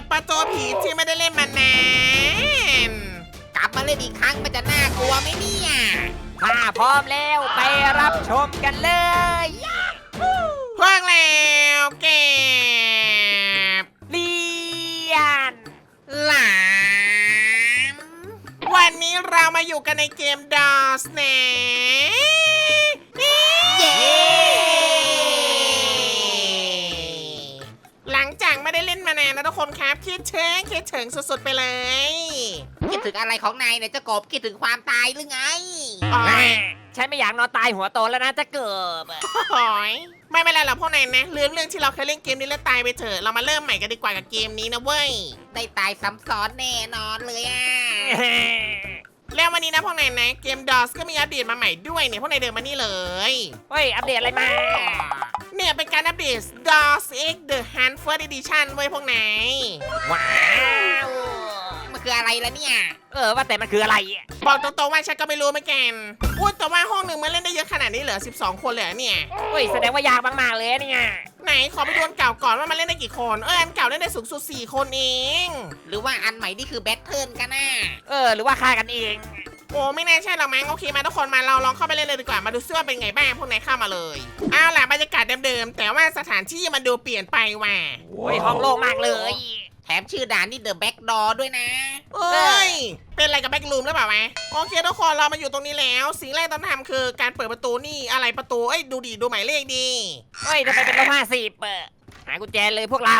กับประตูผีที่ไม่ได้เล่นมานานกลับมาเล่นอีกครั้งมันจะน่ากลัวไหมเนี่ยถ้าพร้อมแล้วไปรับชมกันเลยพวกแล้วเก็บเลียนหลามวันนี้เรามาอยู่กันในเกมดอสน นมานานนะทุกคนครับคิดถึงคิดถึงสุดๆไปเลยคิดถึงอะไรของนายเนี่ยเจะกบคิดถึงความตายหรือไงอ๋อฉันไม่อยากนอนตายหัวโตแล้วนะจะเกิบหอยไม่เป็นไรหรอกพวกนายนะลืมเรื่องที่เราเคยเล่นเกมนี้แล้วตายไปเถอะเรามาเริ่มใหม่กันดีกว่ากับเกมนี้นะเว้ยได้ตายซ้ำซ้อนแน่นอนเลยอะ แล้ววันนี้นะพวกนายนะเกมดอสก็มีอัปเดตมาใหม่ด้วยเนี่ยพวกนายเดินมานี่เลย เฮ้ย อัปเดตอะไรมา เนี่ยเป็นการอัปเดต DOS X The Hunt First Edition เว้ยพวกนายว้าว มันคืออะไรล่ะเนี่ย เออว่าแต่มันคืออะไรอะบอกตรงๆว่าฉันก็ไม่รู้เหมือนกันอุ้ยแต่ว่าห้องหนึ่งมันเล่นได้เยอะขนาดนี้เหรอ12 คนเลยเหรอเนี่ย เฮ้ยแสดงว่ายากมากๆเลยเนี่ยไหนขอไปดูอันเก่าก่อนว่ามันเล่นได้กี่คน เอออันเก่าเล่นได้สูงสุด4คนเอง หรือว่าอันใหม่นี่คือแบทเทิลกันน่ะเออ หรือว่าฆ่ากันเอง โอ้ไม่น่าใช่หรอกมั้งโอเคมาทุกคนมาเราลองเข้าไปเล่นเลยดีกว่ามาดูซิว่าเป็นไงบ้างพวกนายเข้ามาเลยเอาล่ะบรรยากาศเดิมๆแต่ว่าสถานที่มันดูเปลี่ยนไปว่ะเฮ้ยห้องโล่งมากเลย แถมชื่อด่านนี่เดอะแบ็กดอด้วยนะ เอ้ย เป็นอะไรกับแบ็กลูมหรือเปล่าวะโอเคทุกคนเรามาอยู่ตรงนี้แล้ว สิ่งแรกต้องทำคือการเปิดประตูนี่อะไรประตูเอ้ยดูดีดูหมายเลขดี เฮ้ยทำไมเป็นลบห้าสิบหากุญแจเลยพวกเรา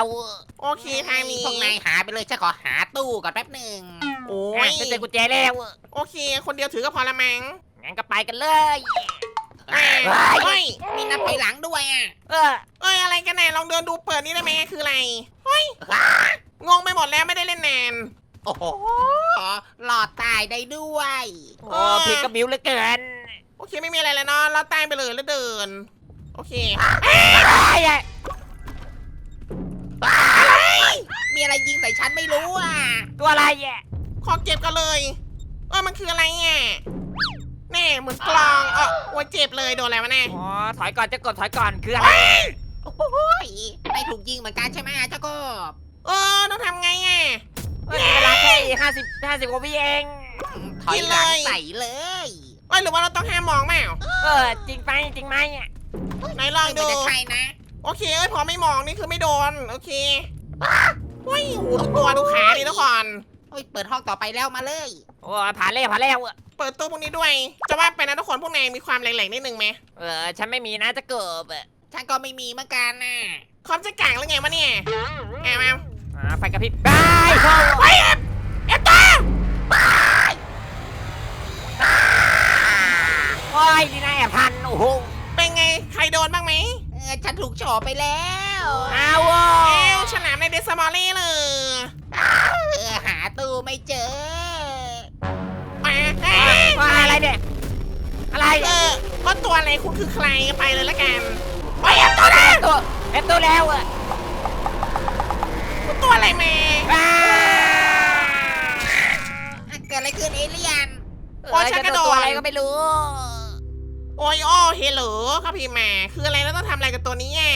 โอเคทางนี้พวกนายหาไปเลยฉันขอหาตู้ก่อนแป๊บหนึ่งโอ้อะยฉันเจอกุญแจแล้วโอเค คนเดียวถือก็พอละมั้งงั้นก็ไปกันเลย อะเฮ้ยเฮ้ยมีนับถอยหลังด้วยอะเออเอ้ยอะไรกันแน่ลองเดินดูเปิดนี่ได้ไหมคืออะไรเฮ้ยงงไปหมดแล้วไม่ได้เล่นนานโอ้โหหลอดตายได้ด้วยโอ้ผิดกับบิวเหลือเกิน โอเคไม่มีอะไรแล้วเนาะเราตายไปเลยแล้วเดิน โอเคไอ้อะมีอะไรยิงใส่ฉันไม่รู้อะตัวอะไรอะขอเก็บกันเลยเออมันคืออะไรอะ แน่เหมือนกลองเออโอ้ยเจ็บเลยโดนอะไรวะแน่อ๋อถอยก่อนจะกดถอยก่อนคืออะไรโอ้โหไม่ถูกยิงเหมือนกันใช่ไหมเจ้ากบเออต้องทำไงอะ เฮ้ยมีเวลาแค่ห้าสิบห้าสิบกว่าวิเอง ถอยหลังยิงเลยใส่เลยเอ้ยหรือว่าเราต้องห้ามมองแมวเออจริงไปจริงไหมอะไหนลองดู ไม่จะใช่นะโอเคเอ้ยพอไม่มองนี่คือไม่โดน โอเคเฮ้ยโอ้โหดูตัวดูขาดิทุกคน โอ้ยเปิดห้องต่อไปแล้วมาเลย โอ้ผ่านแล้วผ่านแล้วอะเปิดตู้พวกนี้ด้วย จะว่าไปนะทุกคนพวกนายมีความแหลกๆนิดนึงไหมเออฉันไม่มีนะจะเกิบอะฉันก็ไม่มีเหมือนกันน่ะคอมจะกลางหรือไงวะเนี่ยแอบแอบอ่าไฟกระพริบไปเข้าเฮ้ยแอบแอบตัวโอ้ยนี่นายแอบทันโอ้โหเป็นไงใครโดนบ้างไหมเออฉันถูกโฉบไปแล้วอ้าวโว้เอวฉลามในเดซมอลลี่เลยเออ หาตู้ไม่เจอมาเอ้ยว่าอะไรเนี่ย อะไรเออก็ตัวอะไรคุณคือใครไปเลยละกันเฮ้ยแอบตัวนะตัวเอ็มตัวแล้วอะคุณตัวอะไรมาอ้าเกิดอะไรขึ้นเอเลียนโอ้ยฉันกระโดตัวดอะไรก็ไม่รู้ โอ้ยอ้อเฮลโหลครับพี่มาคืออะไรแล้วต้องทำอะไรกับตัวนี้อะ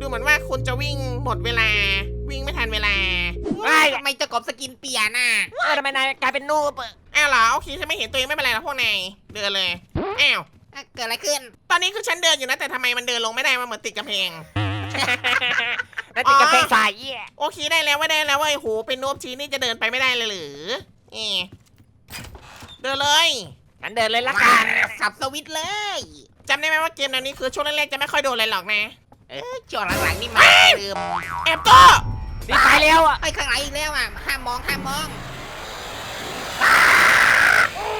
ดูเหมือนว่าคุณจะวิ่งหมดเวลา วิ่งไม่ทันเวลาไอ้ทำไมเจ้ากบสกินเปียน่ะเออทำไมนายกลายเป็นนูบอะอ้าวเหรอโอเคฉันไม่เห็นตัวเองไม่เป็นไรหรอกพวกนายเดินเลยอ้าวอะเกิดอะไรขึ้น ตอนนี้คือฉันเดินอยู่นะแต่ทำไมมันเดินลงไม่ได้มันเหมือนติดกำแพง แล้วติดกระเพงสายเหี้ยโอเคได้แล้วว่าได้แล้วว่าไอ้โหเป็นนูบชีนี่จะเดินไปไม่ได้เลยหรือเออเดินเลยงั้นเดินเลยละว้ากัน สับสวิตช์เลยจำได้ไหมว่าเกมแนวนี้คือช่วงแรกๆจะไม่ค่อยโดนอะไรหรอกนะ เออช่วงหลังๆนี่มาลืมแอบตั วรีบไปเร็วอะไอ้ยข้างหลังอีกแล้วอะห้ามมองห้ามมอง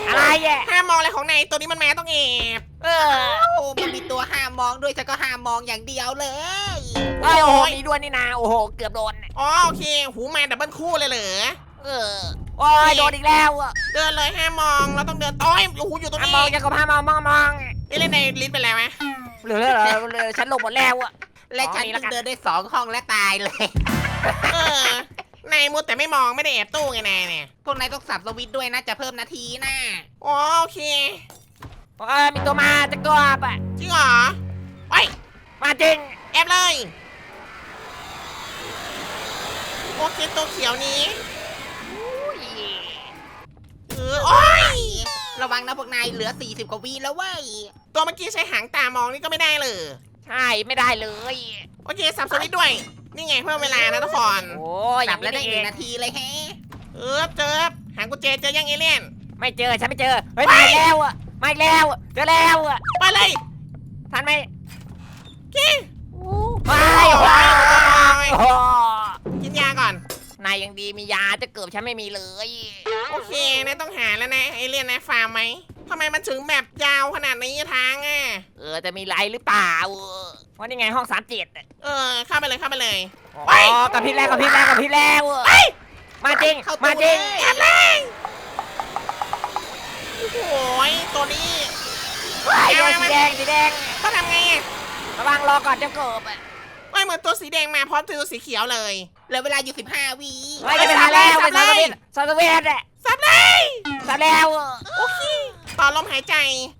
อะไรอะห้ามมองอะไรของนายตัวนี้มันมาต้องแอบเออโอ้มันมีตัวห้ามมองด้วยฉันก็ห้ามมองอย่างเดียวเลยโอ้โหมีด้วยนี่นาโอ้โห เกือบโดนอ๋อโอเค หูมาดับเบิลคู่เลยเหรอเออโอ้ยโดนอีกแล้วอะเดินเลยห้ามมองเราต้องเดินต้อยโอ้โหอยู่ตรงห้ามนี้มองยังกับห้ามมองมองมองนี่เล่นในลิ้นไปแล้วไหมเหลือเหลือเหลือฉันหลบหมดแล้วอะและฉันอ๋อนี่ละเพิ่งกันเดินได้สองห้องและตายเลย เออนายมุดแต่ไม่มองไม่ได้แอบตู้ไงนายเนี่ยพวกนายต้องสับสวิตช์ด้วยนะจะเพิ่มนาทีนะอ๋อโอเคโอ้ยมีตัวมาจะกรอบอะจริงเหรอไอ้ยมาจริงแอบเลยโโอเคตัวเขียวนี้อุ้ยเออโอ้ยระวังนะพวกนายเหลือ 40 กว่าวีแล้วเว้ยตัวเมื่อกี้ใช้หางตามองนี่ก็ไม่ได้เลย ใช่ไม่ได้เลย โอเคสับสวิตช์ด้วย นี่ไงเพิ่มเวลานะทุกคนโอ้ยจับแล้วได้เอหนึ่งงนาทีเลยแฮะเออเจอหางกุญแจเจอยังเอเลี่ยน ไม่เจอฉันไม่เจอ เฮ้ยมาอีกแล้วอะมาอีกแล้วอะเจอแล้วอะไปเลยทันไหมกี้ไปโอ้โอ้ยยโอ้ยกินยาก่อน นายยังดีมียาจะเกือบฉันไม่มีเลยโอเคนายต้องหาแล้วนะเอเลี่ยนนะฟาร์มไหมทำไมมันถึงแบบยาวขนาดนี้ทางอะ เออจะมีไรหรือเปล่า ว่านี่ไงห้องสามเจ็ดเออเข้าไปเลยเข้าไปเลยอ๋เฮ้ยอกับพี่แล้วกับพี่แล้วกับพี่แล้วเฮ้ยมาจริง เข้ามาตู้จริง เลยแอบเลยโอ้ยตัวนี้ไอ้โดนสีแดงสีแดง ต้องทำไงอะระวังรอก่อนเจ้าเกิบอะเอ้ยเหมือนตัวสีแดงมาพร้อมตัวสีเขียวเลยเหลือเวลาอยู่15วีไม่จะไปทานแล้วไปสัซาบสเลยวิตซาสวิตอะสับเลยซาแล้วโอเคต่อลมหายใจ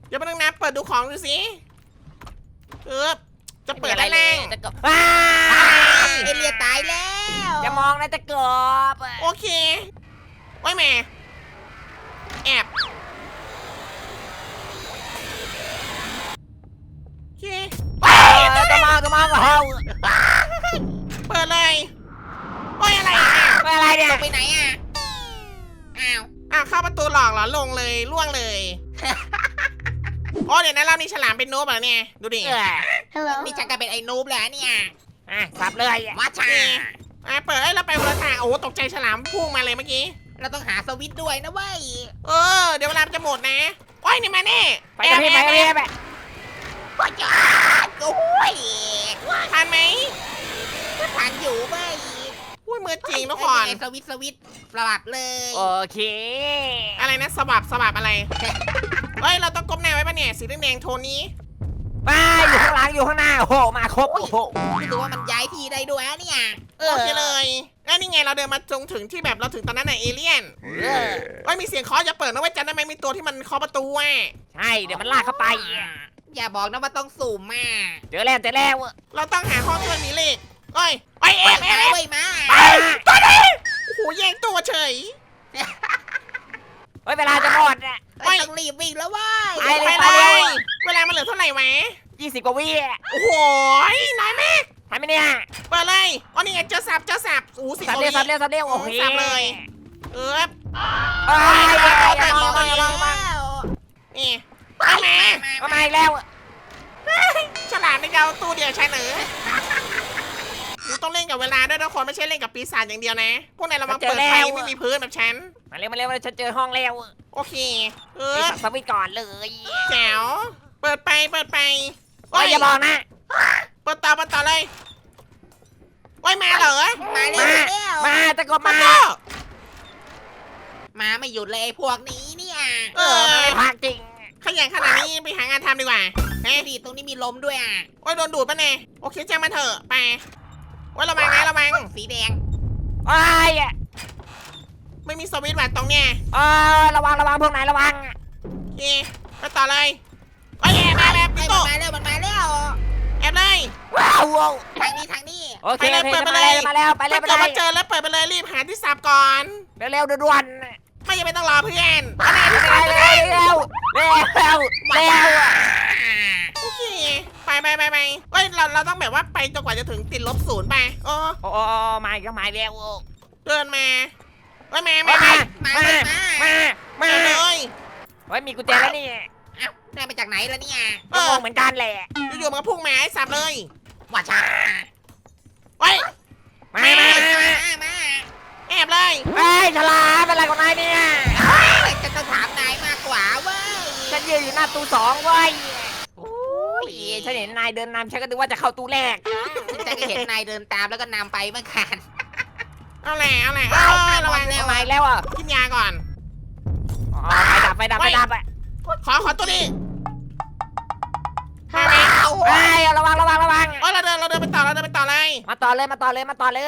เดี๋ยวมานึงนะเปิดดูของดูสิเออ จะเปิดได้แรงจะเกิบอ้าเอเลียตายแล้วอย่ามองนะจะเกิบอะโอเคโอ้ยแม่แอบโอเคเออจะมองจะมองก็เฮาเปิดเลยโอ้ยอะไรอะไม่อะไรเนี่ยลงไปไหนอะอ้าวอ้าวเข้าประตูหลอกเหรอลงเลยล่วงเลยโอ้เดี๋ยวนะเรานี่ฉลามเป็นนูบเหรอเนี่ยดูดิ เออนี่ฉันกลายเป็นไอ้นูบแล้วเนี่ยอะสับเลยอะวัชชาอะเปิดเอ้ยเราไปคนละทางโอ้โหตกใจฉลามพุ่งมาเลยเมื่อกี้ เราต้องหาสวิตช์ด้วยนะเว้ย เออ เดี๋ยวเวลามันจะหมดนะโอ้ยนี่มาแน่ไปกับพี่ไปกับพี่ไปวัชชาโอ้ยทันไหมทันอยู่เว้ยอุ้ยมือจริงทุกคนไอ้สวิตช์สวิตช์ประหลัดเลยโอเค อะไรนะสวับสวับอะไร เฮ้ย เราต้องก้มหน้าไว้ปะเนี่ยสีแดงๆโทนนี้ ไปอยู่ข้างหลังอยู่ข้างหน้าโอ้โหมาครบโอ้โหรู้สึกว่ามันย้ายที่ได้ด้วยนะเนี่ยเออโอเคเลยแล้วนี่ไงเราเดินมาจงถึงที่แบบเราถึงตอนนั้นน่ะเอเลี่ยนเออเฮ้ยมีเสียงเคาะอย่าเปิดนะเว้ยจำได้ไหมมีตัวที่มันเคาะประตูอะใช่เดี๋ยวมันลากเข้าไปอย่าบอกนะว่าต้องสุ่มมาเจอแล้วเจอแล้วอะเราต้องหาห้องที่มันมีเลขเอ้ยไอยเอไปฟเอฟเอฟเว้ยมาไปตัวนี้โอ้โหแย่งตัวเฉย เฮ้ยเวลาจะหมดอะเอ้ยต้องรีบวิ่งแล้วเว้ยไปเลยไปเลยเวลามันเหลือเท่าไหร่วะยี่สิบกว่าวิอะโอ้โหน้อยมากทำไหมเนี่ยเปิดเลยอ๋อนี่ไงเจอสับเจอสับโอ้โหสิสับเร็วสับเร็วสับเร็วโอ้โหสับเลยเออเอ้ยอย่าอย่ามองไปอย่ามองมาแล้วนี่เอามามามาอีกแล้วอะฉลาดในเกาตู้เดียวใช่เหรอ หนูต้องเล่นกับเวลาด้วยทุกคนไม่ใช่เล่นกับปีศาจอย่างเดียวนะ พวกนายระวังเปิดไฟไม่มีพื้นแบบฉัน มาเร็วมาเร็วฉันเจอห้องแล้วอะโอเค เอไปอสับสวิตช์ก่อนเลยแจ๋วเปิดไปเปิดไปโอ้ยอย่าบอกนะเปิดต่อเปิดต่อเลยโอ้ยมาเหรอมาเร็วมาเร็วมาจะกบมามาก็มาไม่หยุดเลยไอ้พวกนี้เนี่ยเอเอออมันไม่พักจริงขยันขนาดนี้ไปหางานทำดีกว่าเฮ้ยดีตรงนี้มีลมด้วยอะ โอ้ยโดนดูดปะเนี่ยโอเคจ้างมันเถอะไป โอ้ยระวังนะระวังสีแดง โอ้ยอะไม่มีสวิตช์ว่ะตรงเนี้ยโอ้ยระวังระวังพวกนายระวังโอเคไปต่อเลยโอ้ยแอบแอบแอบไอ้พี่ยโตมันมาแล้วมันมาแล้วแอบเลยว้าวว้าวทางนี้ทางนี้โอเคไปเลยโอเคเปิดจะไปมาเลแล้วยจะมาแล้วไปเลยถ้าไปเกิดเลมายเจอแล้วเปิดไปเลยรีบหาที่สับก่อน เร็วเร็วด่วนไม่ยังไม่ต้องรอเพื่อนอันไหนๆที่ไปสับเร็วเร็วเร็วเร็วเร็วอะโอเค ไปไปไปไปเฮ้ยเราเราต้องแบบว่าไปจนกว่าจะถึงติดลบศูนย์ไปโอ้โอ้โอ้มาอีกแล้วมาอีกแล้วเดินมาเฮ้ยมามามามามามามามามาเลยเฮ้ยมีกุญแจแล้วนี่เอ้าได้มาจากไหนล่ะเนี่ยเอก็องงเหมือนกันแหละอยู่ๆมันก็พุ่งมาไอ้สับเลยวัชชาเฮ้ยมามามามามามาแอบเลยเฮ้ยฉลาดเป็นไรของนายเนี่ยเฮ้ยฉันต้องถามนายมากกว่าเว้ยฉันยืนอยู่หน้าตู้สองเว้ยโอ้ย ฉันเห็นนายเดินนำฉันก็นึกว่าจะเข้าตู้แรก ฉันก็เห็นนายเดินตามแล้วก็นำไปเหมื่อนกันเอาแหละเอาแหละเออระวังแล้นะวมาอีกแล้วอะกินยาก่อน อ๋อไฟดับไฟดับไฟดับอะขอขอตัวนี้มาไหมเฮ้ยระวังระวังระวังโอ้ยเราเดินเราเดินไปต่อเราเดินไปต่อเลยมาต่อเลยมาต่อเลยมาต่อเลย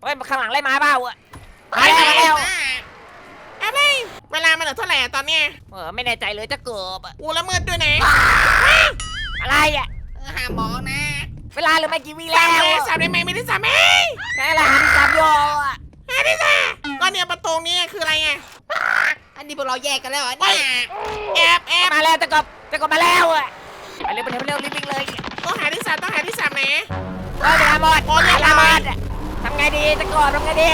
เฮ้ยข้างหลังไล่มาเปล่าอะมาแล้วมาแล้วแอบเลยเวลามันเหลือเท่าไหร่อะตอนเนี้ยเออไม่แน่ใจเลยจะเกือบอะอูแล้วมืดด้วยนะ อะไรอะเออห้ามมองนะเวลาเหรือไม่กี่วิสัแล้บวเลยสับได้ไหมไม่ได้สับไหมแค่ละหันจับโยอะเนี่ยประตูเนี่ยคืออะไรไงอันนี้พวกเราแยกกันแล้วเหรอเนี่ยแอบแอบมาแล้วตะกบตะกบมาแล้วอะไปเร็วไปเร็วไปเร็วรีบวิ่งเลยต้องหาที่สามต้องหาที่สามไหน เฮ้ยเวลาหมดโอ้ยเรียบเวร้ลาอยหมด ทำไงดีตะกบทำไงดี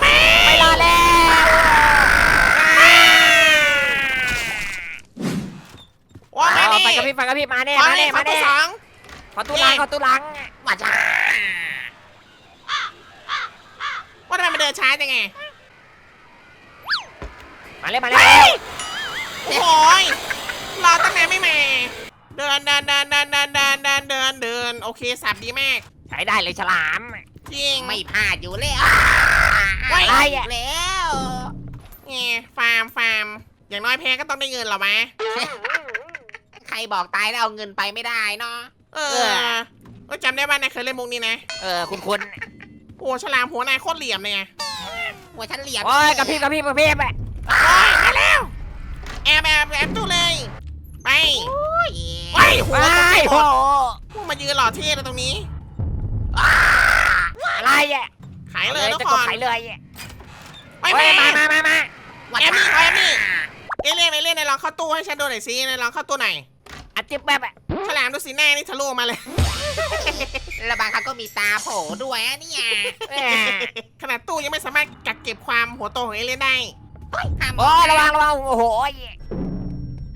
ไม่รอแล้ว ว่ามาเอานี่ไปกับพี่ไปกับพี่มาแน่ขอมาเลแน่ยขอมาตัวแน่สอง ขอตู้ลังขอตู้ลังว่าจ้าว่าทำไมมันเดินช้าจังไงมาเลยมาเลยโอ้ยรอตั้งนานไม่มาเดินเดินเดินเดินเดินเดินเดินเดินเดินโอเคสับดีมากใช้ได้เลยฉลาม จริง ไม่พลาดอยู่แล้วไว้ อะไรอีกแล้ว ไงฟาร์มฟาร์มอย่างน้อยแพ้ก็ต้องได้เงินหรอมะใค รบอกตายแล้วเอาเงินไปไม่ได้เนาะเออก็จำได้ว่านายเคยเล่นมุกนี้นะ เออ คุณคุณโอ้ฉลามหัวนายโคตรเหลี่ยมเลยไงหัวฉันเหลี่ยมโอ้ยกับพี่กับพี่กับพี่ไปโอ้ยมาแล้วแอบแอบแอบตู้เลย ไปโอ้ยไปหัวไปตกใจหมโอ้ดโหพวกมายืนหล่อเท่เลยตรงนี้ อะไรอะขายเลยทุกจะคกดนขายเลยไปเฮ้ยแม่มามามามาว่าแอบนี่จ้าแอบนี่เอเลี่ยนเอเลี่ยนนายลองเข้าตู้ให้ฉันดูหน่อยสินายลองเข้าตู้หน่อย อัดจิ๊บแบบอะฉลามดูสีหน้านี่ทะลุออกมาเลย แล้วบางครั้งก็มีตาโผล่ด้วยอะเนี่ยแหม่ขนาดตู้ยังไม่สามารถกักเก็บความหัวโตของเอเลี่ยนได้ ห้ามมโอ้องยระนะวังระวังโอ้โห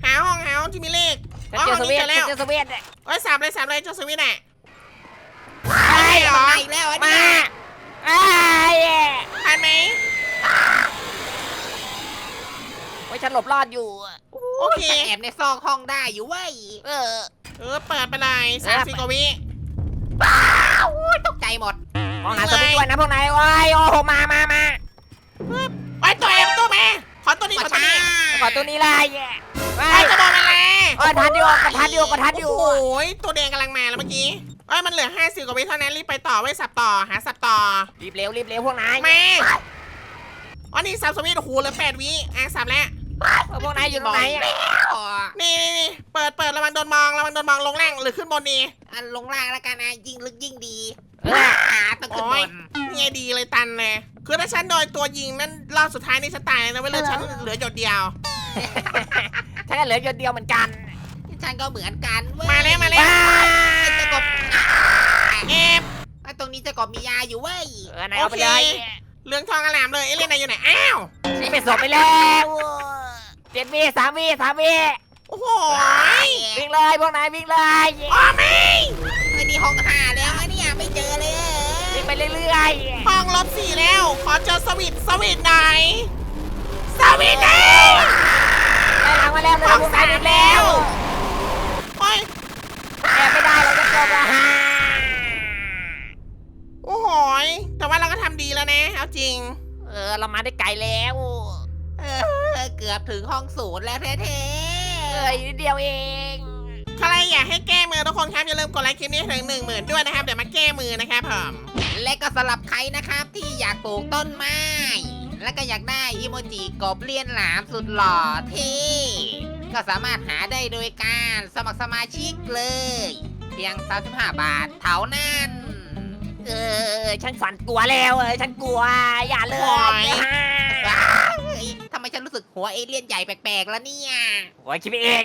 หาห้องหาห้องที่มีเลข ฉันอ๋อเจอห้สองวีนี้ทเจอแล้วเจอสวีทเอ้ยสามเลยสามเลยเจ้าสวิตอะไอ้เหรอ มาอีกแล้วอะมาเนี่ยไอ้ทันไหม ไว้ฉันหลบรอดอยู่โอเค แอบในซอกห้องได้อยู่เว้ยเออ เออเปิดไปเลยสามสิบกว่าวิอ้าวตกใจหมดมองหาสวีทด้วยนะพวกนายโอ้ยโอ้โหมามามาไอ้ยตัวเอ็มตัวแม่ขอตัวนี้ขอตัวนี้ขอตัวนี้เลยไอ้ไอ้ยจะโดนอะไรโอ้ยทันอยู่กระทันอยู่กระทันอยู่โอ้โหตัวแดงกำลังมาแล้วเมื่อกี้เอ้ยมันเหลือห้าสิบกว่าวิเท่านั้นรีบไปต่อไว้สับต่อหาสับต่อรีบเร็วรีบเร็วพวกนายมาอ๋อนี่สับสวิตโอ้โหเหลือแปดวิอะสับแล้ว พวกนายอยู่ตรงไหนอะอ๋อนี่นี่นี่เปิดเปิดระวังโดนมองระวังโดนมองลงล่างหรือขึ้นบนดีอันลงล่างแล้วกันนะยิ่งลึกยิ่งดีเอออ่าต้องขึ้นบนนี่ไงดีเลยตันเลยคือถ้าฉันโดนตัวยิงนั่นรอบสุดท้ายนี่ฉันตายเลยนะเว้ยเลือดฉันเหลือหยดเดียวฉันก็เหลือหยดเดียวเหมือนกันฉันก็เหมือนกันเว้ยมาแล้วมาแล้วว้าไอ้เจะกบเอฟไอ้ตรงนี้เจะกบมียาอยู่เว้ยเออนายเอาไปเลยเรื่องทองอลามเลยเอเลี่ยนนายอยู่ไหนอ้าวนี่ไปสอบไปแล้ว เจ็ดวิสามวิสามวิโอ้โหวิ่งเลยพวกนายวิ่งเลยอ๋อไม่ไอ้นี่ห้องห้าแล้วอะเนี่ยไม่เจอเลยวิ่งไปเรื่อยห้องลบสี่แล้ว ขอเจอสวิตช์สวิตช์หน่อยสวิตช์แล้วๆได้หลังมาแล้วเลยพวกนายวิ่งแล้วโอ้ยแอบไม่ได้เราจะจบแล้วฮะโอ้โหยแต่ว่าเราก็ทำดีแล้วนะเอาจริง เออเรามาได้ไกลแล้วเอ อเกือบถึงห้องศูนย์แล้วแท้เอออีกนิดเดียวเองใครอยากให้แก้มือทุกคนครับอย่าลืมกดไลค์คลิปนี้ถึงหนึ่งหมื่นด้วยนะครับ เดี๋ยวมาแก้มือนะครับผมๆและก็สำหรับใครนะครับที่อยากปลูกต้นไม้ และก็อยากได้อีโมจิกบเลียนหลามสุดหล่อเท่ก็สามารถหาได้โดยการสมัครสมาชิกเลย เพียง 35 บาทเท่านั้น เออ ฉันสั่นกลัวแล้วเออฉันกลัวอย่าเลยโอ้ยฮ รู้สึกหัวเอเลี่ยนใหญ่แปลกๆแล้วเนี่ย หัวคิดไปเอง